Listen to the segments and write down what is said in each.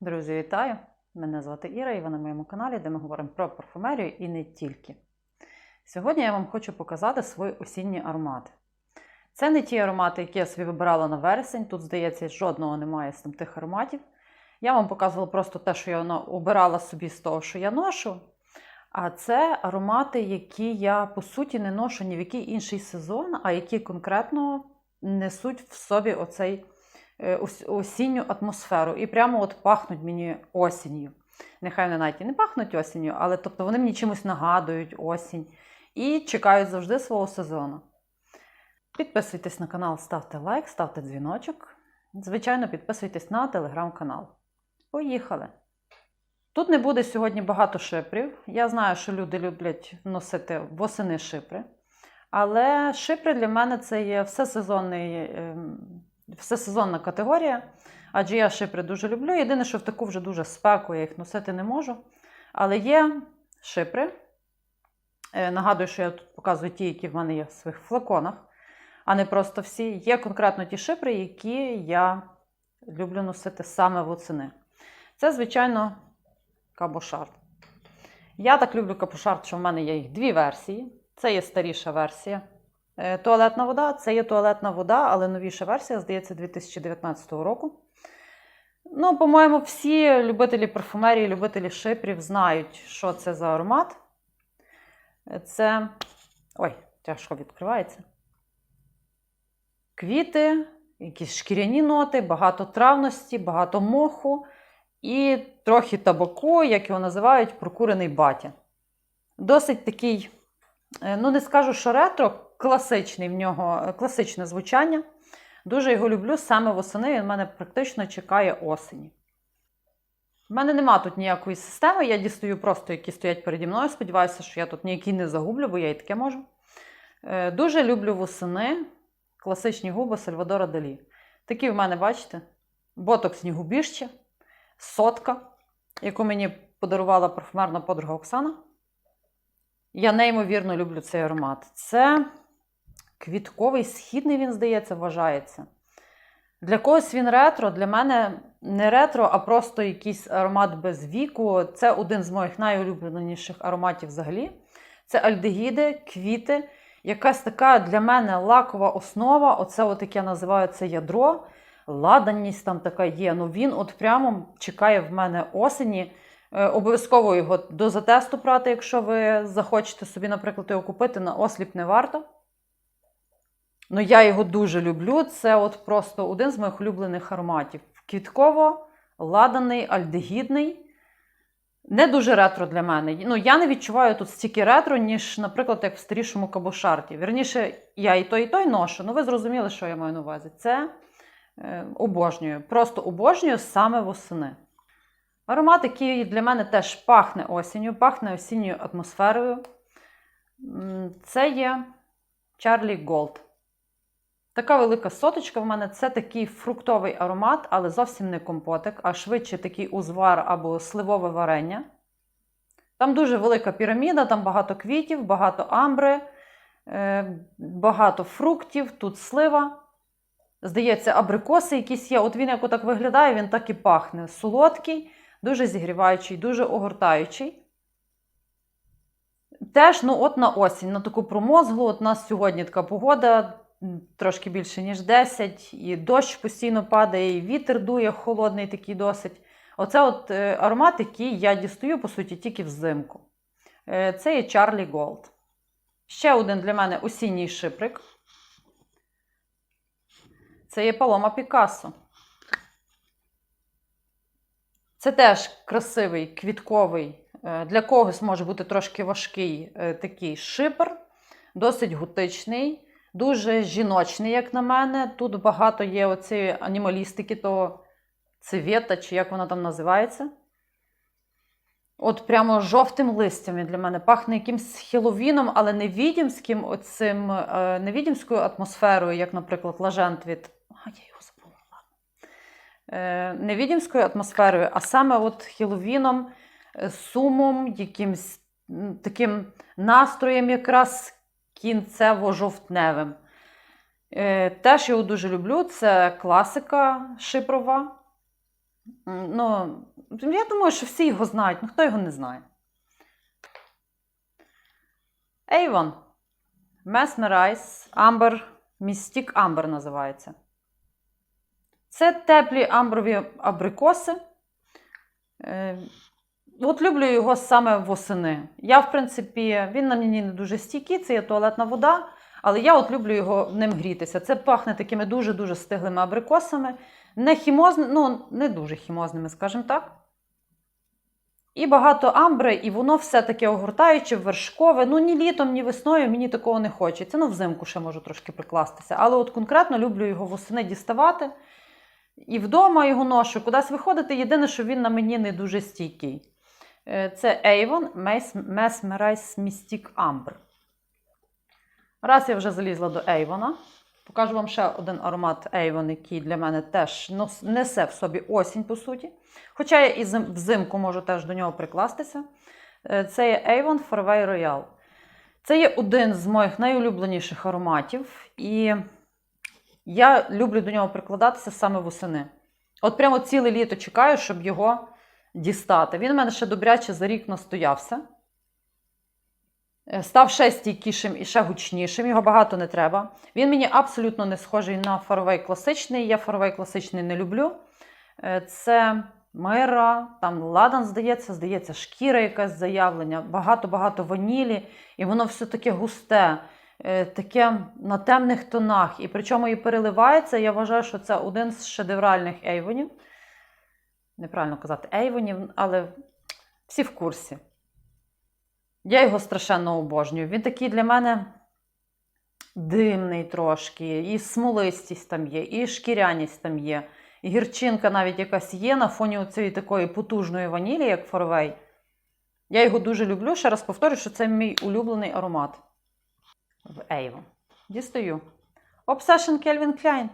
Друзі, вітаю! Мене звати Іра і ви на моєму каналі, де ми говоримо про парфумерію і не тільки. Сьогодні я вам хочу показати свої осінні аромати. Це не ті аромати, які я собі вибирала на вересень. Тут, здається, жодного немає з там тих ароматів. Я вам показувала просто те, що я обирала собі з того, що я ношу. А це аромати, які я по суті не ношу ні в який інший сезон, а які конкретно несуть в собі оцей осінню атмосферу. І прямо от пахнуть мені осінню. Нехай вони навіть і не пахнуть осінню, але тобто вони мені чимось нагадують осінь і чекають завжди свого сезону. Підписуйтесь на канал, ставте лайк, ставте дзвіночок. Звичайно, підписуйтесь на телеграм-канал. Поїхали! Тут не буде сьогодні багато шипрів. Я знаю, що люди люблять носити восени шипри. Але шипри для мене це є всесезонний, ем, всесезонна категорія, адже я шипри дуже люблю. Єдине, що в таку вже дуже спеку я їх носити не можу. Але є шипри. Е, Нагадую, що я тут показую ті, які в мене є в своїх флаконах, а не просто всі. Є конкретно ті шипри, які я люблю носити саме восени. Це, звичайно, кабошарт. Я так люблю кабошарт, що в мене є їх дві версії. Це є старіша версія. Е, Туалетна вода це є туалетна вода, але новіша версія, здається, 2019 року. Ну, по-моєму, всі любителі парфумерії, любителі шипрів знають, що це за аромат. Це. Ой, тяжко відкривається. Квіти, якісь шкіряні ноти, багато травності, багато моху і трохи табаку, як його називають, прокурений батя. Досить такий, е, ну не скажу, що ретро, класичний в нього, класичне звучання. Дуже його люблю саме восени, він в мене практично чекає осені. У мене нема тут ніякої системи, я дістаю просто, які стоять переді мною. Сподіваюся, що я тут ніякі не загублю, бо я і таке можу. Е, Дуже люблю восени класичні губи Сальвадора Далі. Такі в мене, бачите, ботоксні губіща, сотка, яку мені подарувала парфумерна подруга Оксана. Я неймовірно люблю цей аромат. Це квітковий, східний, він, здається, вважається. Для когось він ретро, для мене не ретро, а просто якийсь аромат без віку. Це один з моїх найулюбленіших ароматів взагалі. Це альдегіди, квіти, якась така для мене лакова основа. Оце, от як я називаю це ядро. Ладанність там така є. Ну він от прямо чекає в мене осені. Е, Обов'язково його до затесту брати, якщо ви захочете собі, наприклад, його купити на осліп не варто. Ну, я його дуже люблю. Це от просто один з моїх улюблених ароматів. Квітково, ладаний, альдегідний. Не дуже ретро для мене. Ну, я не відчуваю тут стільки ретро, ніж, наприклад, як в старішому кабошарті. Вірніше, я і той, і той ношу. Ну, ви зрозуміли, що я маю на увазі. Це е, обожнюю. Просто обожнюю саме восени. Аромат, який для мене теж пахне осінню, пахне осінньою атмосферою. Це є Charlie Gold. Така велика соточка в мене це такий фруктовий аромат, але зовсім не компотик, а швидше такий узвар або сливове варення. Там дуже велика піраміда, там багато квітів, багато амбри, е, багато фруктів, тут слива. Здається, абрикоси якісь є. От він як отак виглядає, він так і пахне. Солодкий, дуже зігріваючий, дуже огортаючий. Теж, ну, от на осінь, на таку промозглу, от у нас сьогодні така погода, трошки більше, ніж 10, і дощ постійно падає, і вітер дує холодний такий досить. Оце от е, аромат, який я дістаю, по суті, тільки взимку. Е, Це є Charlie Gold. Ще один для мене осінній шиприк. Це є Палома Пікассо. Це теж красивий, квітковий. е, Для когось може бути трошки важкий такий шипр, досить готичний, дуже жіночний, як на мене. Тут багато є оцієї анімалістики, то цивета, чи як вона там називається. От прямо жовтим листям для мене пахне якимсь хеловіном, але не відімським, оцим, е, не атмосферою, як, наприклад, лажент від. А, я його забула, ладно. Е, Не атмосферою, а саме от хеловіном, е, сумом, якимсь таким настроєм, якраз кінцево-жовтневим. Е, Теж його дуже люблю. Це класика шипрова. Ну, я думаю, що всі його знають, ну хто його не знає. Avon. Mesmerize Amber Mystic Amber називається. Це теплі амброві абрикоси. От люблю його саме восени. Я, в принципі, він на мені не дуже стійкий, це є туалетна вода, але я от люблю його ним грітися. Це пахне такими дуже-дуже стиглими абрикосами. Не хімозними, ну, не дуже хімозними, скажімо так. І багато амбри, і воно все таке огортаюче, вершкове. Ну, ні літом, ні весною мені такого не хочеться. Ну, взимку ще можу трошки прикластися. Але от конкретно люблю його восени діставати. І вдома його ношу, кудись виходити. Єдине, що він на мені не дуже стійкий. Е, Це Avon Mesmerize Mystic Amber. Раз я вже залізла до Avon. Покажу вам ще один аромат Avon, який для мене теж несе в собі осінь, по суті. Хоча я і взимку можу теж до нього прикластися. Е, Це є Avon Fairway Royal. Це є один з моїх найулюбленіших ароматів. І я люблю до нього прикладатися саме восени. От прямо ціле літо чекаю, щоб його дістати. Він у мене ще добряче за рік настоявся. Е, Став ще стійкішим і ще гучнішим, його багато не треба. Він мені абсолютно не схожий на фаровей класичний. Я фаровей класичний не люблю. Е, Це мира, там ладан, здається, здається, шкіра якась заявлення, багато-багато ванілі, і воно все таке густе, е, таке на темних тонах. І причому і переливається. Я вважаю, що це один з шедевральних ейвонів. Неправильно казати ейвонів, але всі в курсі. Я його страшенно обожнюю. Він такий для мене димний трошки, і смолистість там є, і шкіряність там є, і гірчинка навіть якась є на фоні цієї такої потужної ванілі, як форвей. Я його дуже люблю. Ще раз повторю, що це мій улюблений аромат в Avon. Дістаю. Obsession Calvin Klein.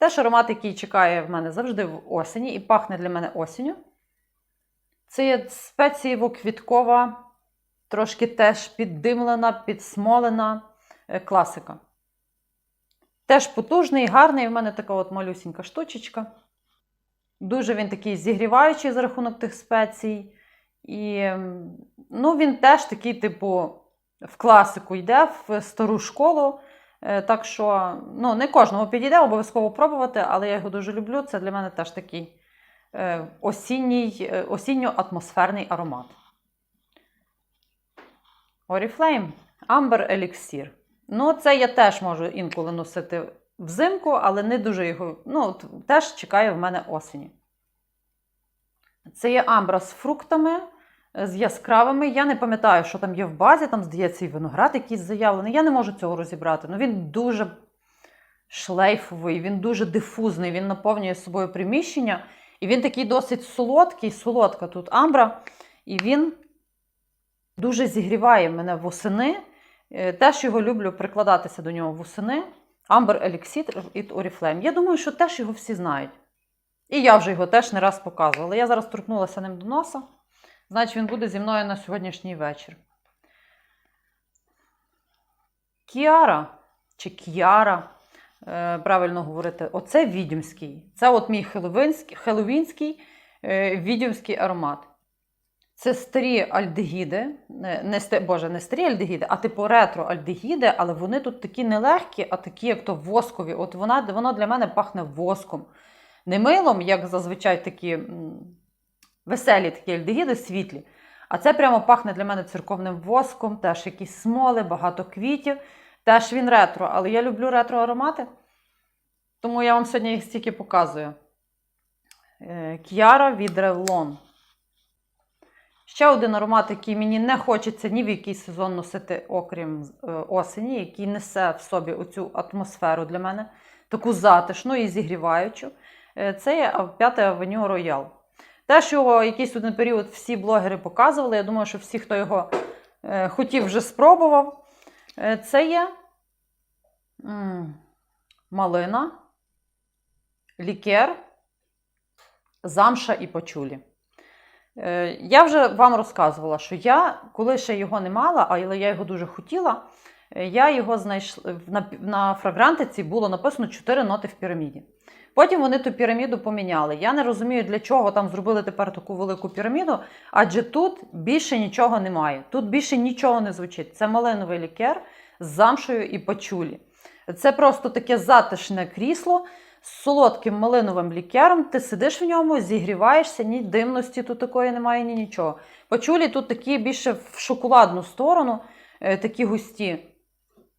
Теж аромат, який чекає в мене завжди в осені і пахне для мене осінню. Це є спецієво-квіткова, трошки теж піддимлена, підсмолена е, класика. Теж потужний, гарний. В мене така от малюсінька штучечка. Дуже він такий зігріваючий за рахунок тих спецій. І ну, він теж такий, типу, в класику йде, в стару школу. Е, Так що ну, не кожному підійде, обов'язково пробувати, але я його дуже люблю. Це для мене теж такий е, осінній, е, осінньо-атмосферний аромат. Oriflame Amber Elixir. Ну, це я теж можу інколи носити взимку, але не дуже його. Ну, теж чекає в мене осені. Це є амбра з фруктами, з яскравими. Я не пам'ятаю, що там є в базі, там, здається, і виноград якийсь заявлений. Я не можу цього розібрати. Ну, він дуже шлейфовий, він дуже дифузний, він наповнює собою приміщення. І він такий досить солодкий, солодка тут амбра. І він дуже зігріває мене восени. Е, Теж його люблю прикладатися до нього восени. Amber Elixir від Oriflame. Я думаю, що теж його всі знають. І я вже його теж не раз показувала. Я зараз торкнулася ним до носа. Значить, він буде зі мною на сьогоднішній вечір. Кіара чи Кіара, е, правильно говорити, оце відьмський. Це от мій хеловінський, хеловінський відьмський аромат. Це старі альдегіди, не, боже, не старі альдегіди, а типу ретро-альдегіди, але вони тут такі не легкі, а такі, як то воскові. От вона, воно для мене пахне воском. Не милом, як зазвичай такі веселі такі альдегіди, світлі. А це прямо пахне для мене церковним воском, теж якісь смоли, багато квітів. Теж він ретро, але я люблю ретро-аромати, тому я вам сьогодні їх стільки показую. Е, К'яра від Revlon. Ще один аромат, який мені не хочеться ні в який сезон носити, окрім е, осені, який несе в собі оцю атмосферу для мене, таку затишну і зігріваючу. Е, Це є 5 Avenue Royal. Теж його якийсь один період всі блогери показували. Я думаю, що всі, хто його е, хотів, вже спробував. Е, Це є малина, лікер, замша і пачулі. Е, Я вже вам розказувала, що я, коли ще його не мала, але я його дуже хотіла, я його знайшла на, на фрагрантиці було написано 4 ноти в піраміді. Потім вони ту піраміду поміняли. Я не розумію, для чого там зробили тепер таку велику піраміду, адже тут більше нічого немає. Тут більше нічого не звучить. Це малиновий лікер з замшою і пачулі. Це просто таке затишне крісло з солодким малиновим лікером. Ти сидиш в ньому, зігріваєшся, ні димності тут такої немає, ні нічого. Пачулі тут такі більше в шоколадну сторону, е, такі густі.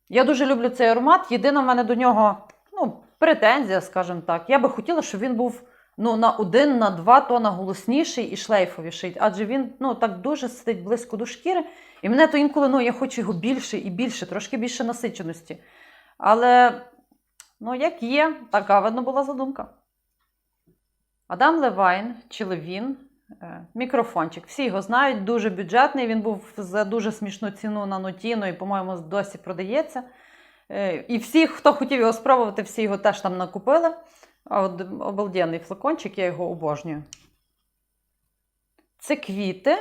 Я дуже люблю цей аромат. Єдина в мене до нього ну, претензія, скажімо так. Я би хотіла, щоб він був ну, на один, на два тона голосніший і шлейфовіший, адже він ну, так дуже сидить близько до шкіри. І мене то інколи ну, я хочу його більше і більше, трошки більше насиченості. Але, ну, як є, така видно була задумка. Адам Левайн чи Левін, е, мікрофончик. Всі його знають, дуже бюджетний. Він був за дуже смішну ціну на Нотіно і, по-моєму, досі продається. Е, І всі, хто хотів його спробувати, всі його теж там накупили. Обалденний флакончик, я його обожнюю. Це квіти.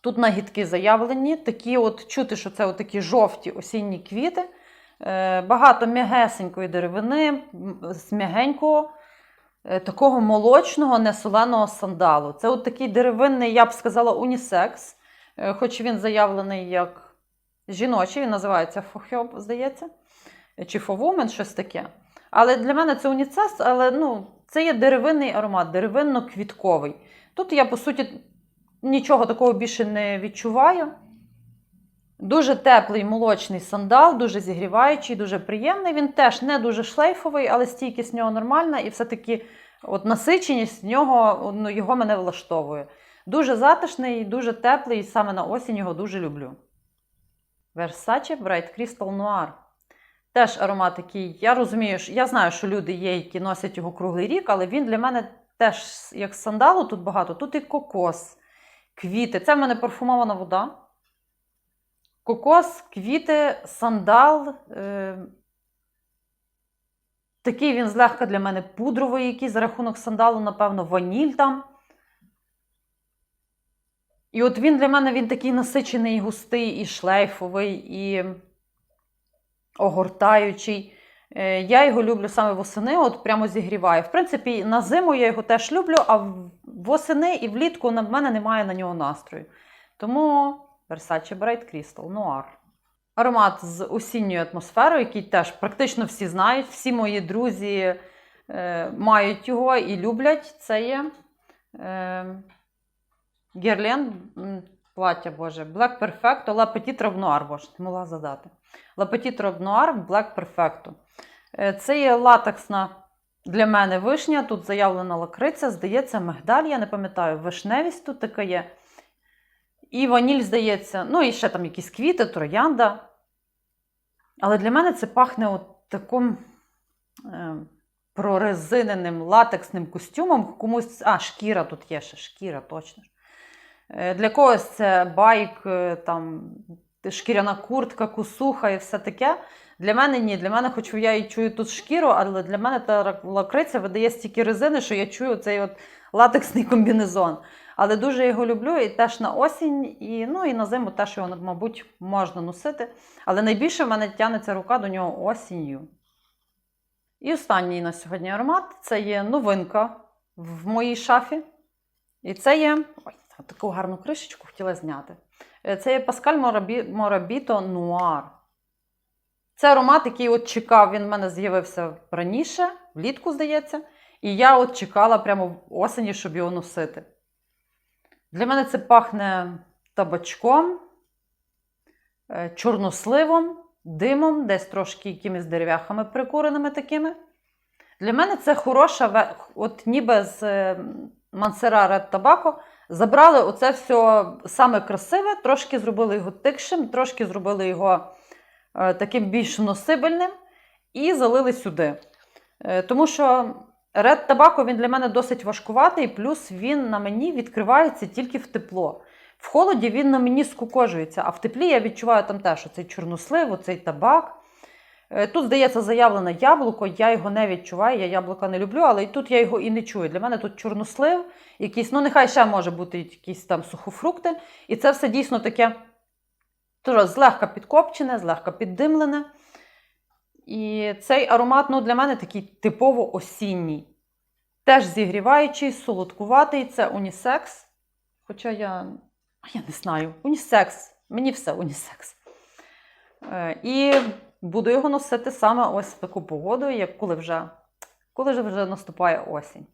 Тут нагідки заявлені. Такі от чути, що це от такі жовті осінні квіти. Е, Багато м'ягесенької деревини, м'ягенького, е, такого молочного, несоленого сандалу. Це от такий деревинний, я б сказала, унісекс. Хоч він заявлений як жіночий, він називається фохьоб, здається, чи фовумен, щось таке. Але для мене це уніцес, але ну, це є деревинний аромат, деревинно-квітковий. Тут я, по суті, нічого такого більше не відчуваю. Дуже теплий молочний сандал, дуже зігріваючий, дуже приємний. Він теж не дуже шлейфовий, але стійкість в нього нормальна, і все-таки от насиченість в нього ну, його мене влаштовує. Дуже затишний, дуже теплий, і саме на осінь його дуже люблю. Versace Bright Crystal Noir. Теж аромат такий. Я розумію, що я знаю, що люди є, які носять його круглий рік, але він для мене теж як сандалу тут багато. Тут і кокос, квіти. Це в мене парфумована вода. Кокос, квіти, сандал. Е... Такий він злегка для мене пудровий, який за рахунок сандалу, напевно, ваніль там. І от він для мене він такий насичений, густий, і шлейфовий, і огортаючий. Е, Я його люблю саме восени, от прямо зігріваю. В принципі, на зиму я його теж люблю, а восени і влітку в мене немає на нього настрою. Тому Versace Bright Crystal Noir. Аромат з осінньою атмосферою, який теж практично всі знають. Всі мої друзі е, мають його і люблять. Це є е, Guerlain, плаття Боже, Black Perfecto, La Petite Robe Noir, боже, не могла задати. La Petite Robe Noir, Black Perfecto. Е, Це є латексна для мене вишня. Тут заявлена лакриця, здається, мигдаль, я не пам'ятаю, вишневість тут така є. І ваніль, здається, ну і ще там якісь квіти, троянда. Але для мене це пахне от таким е, прорезиненим латексним костюмом. Комусь. А, шкіра тут є ще, шкіра, точно. Е, Для когось це байк, е, там, шкіряна куртка, кусуха і все таке. Для мене ні. Для мене, хоч я і чую тут шкіру, але для мене та лакриця видає стільки резини, що я чую цей от латексний комбінезон. Але дуже його люблю і теж на осінь, і, ну, і на зиму теж його, мабуть, можна носити. Але найбільше в мене тягнеться рука до нього осінню. І останній на сьогодні аромат це є новинка в моїй шафі. І це є. Ой, таку гарну кришечку хотіла зняти. Е, Це є Паскаль Морабіто Нуар. Це аромат, який от чекав, він в мене з'явився раніше, влітку, здається. І я от чекала прямо в осені, щоб його носити. Для мене це пахне табачком, е, чорносливом, димом, десь трошки якимись дерев'яхами прикуреними такими. Для мене це хороша, от ніби з Мансера Red Tobacco забрали оце все саме красиве, трошки зробили його тикшим, трошки зробили його е, таким більш носибельним і залили сюди. Е, тому що Red Tobacco він для мене досить важкуватий, плюс він на мені відкривається тільки в тепло. В холоді він на мені скукожується, а в теплі я відчуваю там теж оцей чорнослив, оцей табак. Е, Тут, здається, заявлено яблуко, я його не відчуваю, я яблука не люблю, але тут я його і не чую. Для мене тут чорнослив, якийсь, ну нехай ще може бути якісь там сухофрукти. І це все дійсно таке теж злегка підкопчене, злегка піддимлене. І цей аромат ну, для мене такий типово осінній. Теж зігріваючий, солодкуватий, це унісекс. Хоча я, я не знаю, унісекс. Мені все унісекс. Е, І буду його носити саме ось в таку погоду, як коли вже, коли вже, наступає осінь.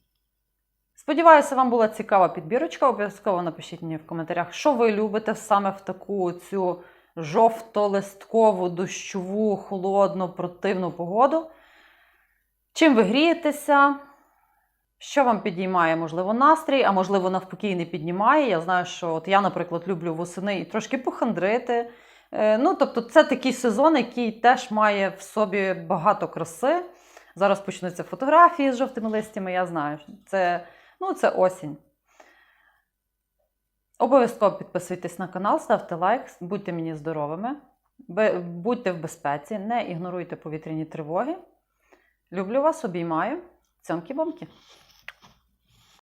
Сподіваюся, вам була цікава підбірочка. Обов'язково напишіть мені в коментарях, що ви любите саме в таку цю жовто-листкову, дощову, холодну, противну погоду. Чим ви грієтеся? Що вам підіймає, можливо, настрій, а можливо, навпаки, і не піднімає. Я знаю, що от я, наприклад, люблю восени і трошки похандрити. Е, Ну, тобто, це такий сезон, який теж має в собі багато краси. Зараз почнуться фотографії з жовтими листями, я знаю. Це, ну, це осінь. Обов'язково підписуйтесь на канал, ставте лайк, будьте мені здоровими, будьте в безпеці, не ігноруйте повітряні тривоги. Люблю вас, обіймаю. Цьомкі-бомки!